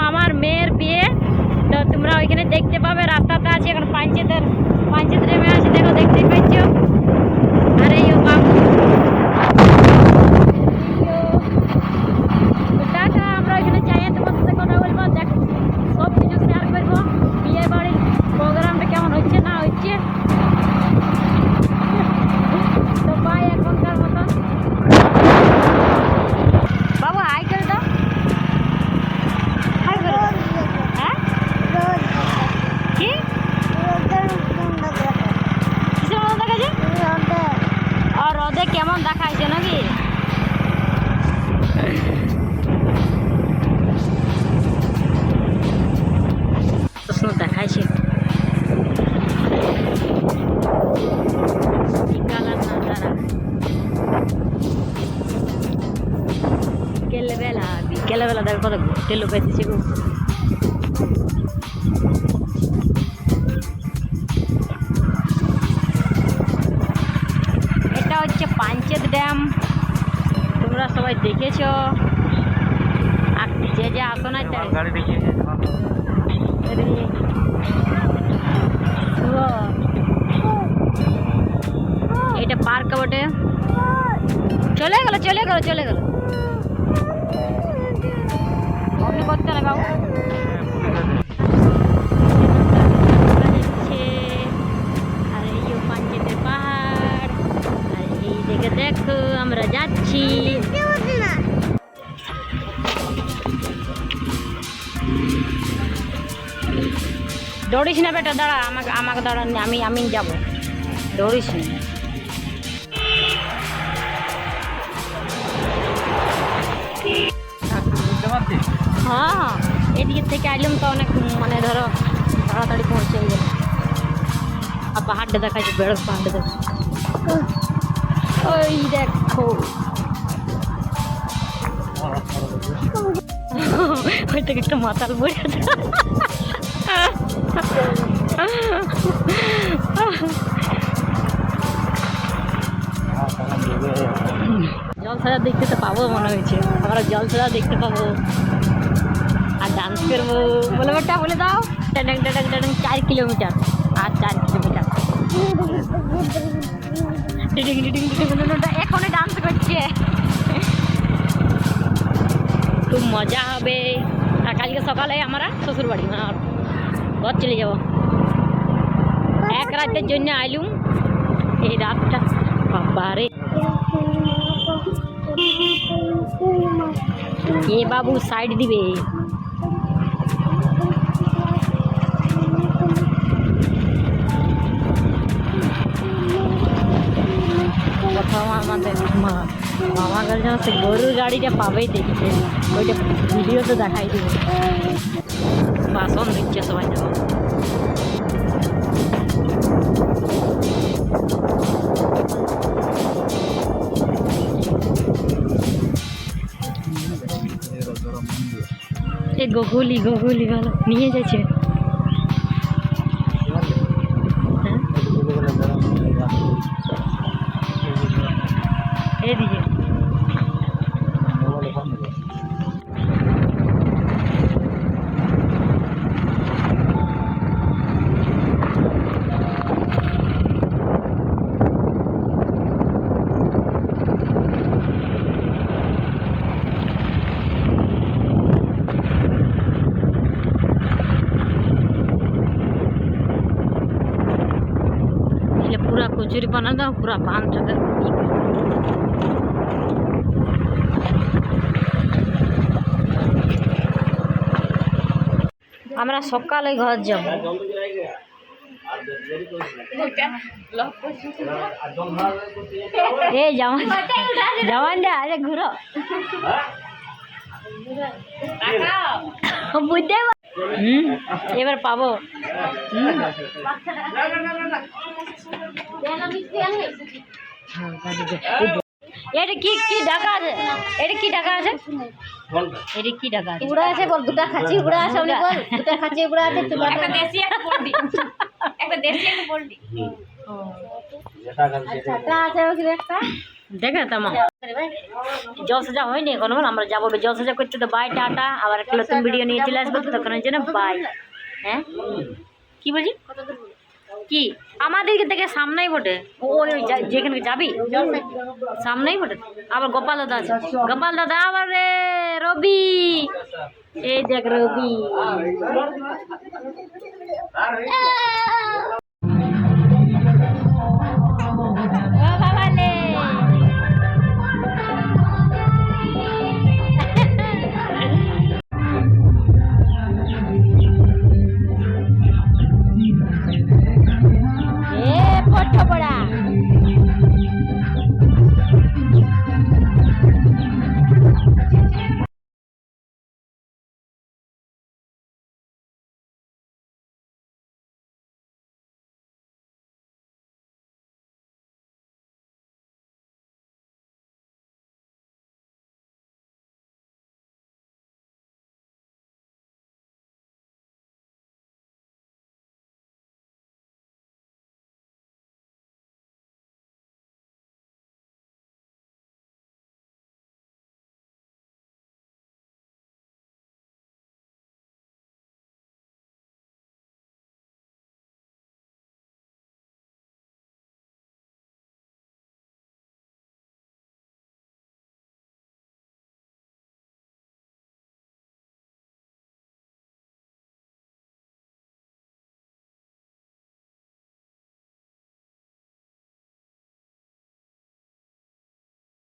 মামার মেয়ের বিয়ে। তো তোমরা ওইখানে দেখতে পাবে, রাস্তাতে আছে এখন পাঞ্চেতের পাঞ্চেতের মেয়ে আছে, দেখো, দেখতেই পাচ্ছ আরে ইয়ো বাবু তো টাটা আমরা ওইখানে যাই তোমার সাথে কথা বলব দেখ সব কিছু শেয়ার করব বিয়ে বাড়ির প্রোগ্রামটা কেমন হচ্ছে না হচ্ছে তো বাই এখনকার মতন বাবু হাই করে দাও হাই করে দাও হ্যাঁ কি কিসের মতো দেখাচ্ছে আর রোদে কেমন দেখাইছে নাকি? দেখাইছে। বিকেলবেলা বিকেলবেলা দেখো কত ঘুরতে লোক গো। ড্যাম। তোমরা সবাই দেখেছ? আর যে যে আসো না। এটা পার্ক বটে। চলে গেল চলে গেল চলে গেল। করতে না বাবু দেখো আমরা যাচ্ছি। দৌড়িস না বেটা, দাঁড়া, আমাকে আমাকে দাঁড়া, আমি আমি যাব। দৌড়িস না। হ্যাঁ এদিকে থেকে আইলাম তো অনেক মানে ধরো, তাড়াতাড়ি পৌঁছে গেল আর পাহাড়টা দেখাচ্ছে বেড় পাহাড়টা দেখ ওই দেখো। ওই থেকে একটা মাতাল বই জল ছাড়া দেখতে তো পাবো মনে হয়েছে। আমরা জল ছাড়া দেখতে পাবো। আর ডান্স করব। বলে বেটা, বলে দাও। টাডাং টাডাং টাডাং, চার কিলোমিটার। আর চার কিলোমিটার। এখনই ডান্স করছে খুব মজা হবে আর কালকে সকালে আমরা শ্বশুর বাড়ি আর ঘর চলে যাব এক রাতের জন্য আইলুম এই রাতটা বাবারে এ বাবু সাইড দিবে আমাদের মা মামা কাছে সে গরুর গাড়িটা পাবেই দেখছে ওইটা ভিডিওতে দেখাই দিবে। বাসন দিচ্ছে সবাই দেখো এ গগুলি গগুলি ভালো নিয়ে যাচ্ছে। jadi panada berapa antara আমরা সকালে ঘর যাব জলদি যাই গে আর হুম? এবার পাবো। এটা কি কি টাকা আছে? এটা কি টাকা আছে? এটা কি আছে? উড়া আছে বল দুটা খাঁচি উড়া আছে উনি বল। দুটা খাঁচি উড়া আছে তোমার একটা দেশি একটা পোল্ট্রি একটা দেশি একটা পোল্ট্রি আচ্ছা আছে ওখানে একটা দেখে তোমার জল সাজা হয়নি এখনও আমরা যাব জল সাজা করতে তো বাই টাটা। আবার একটা নতুন ভিডিও নিয়ে চলে আসব ততক্ষণের জন্য বাই হ্যাঁ? কি বলছি? কি? আমাদেরকে থেকে সামনেই বটে। ওই ওই যেখানে যাবি? সামনেই বটে। আবার গোপাল দাদা আছে। গোপাল দাদা, আবার রে, রবি। এই দেখ রবি।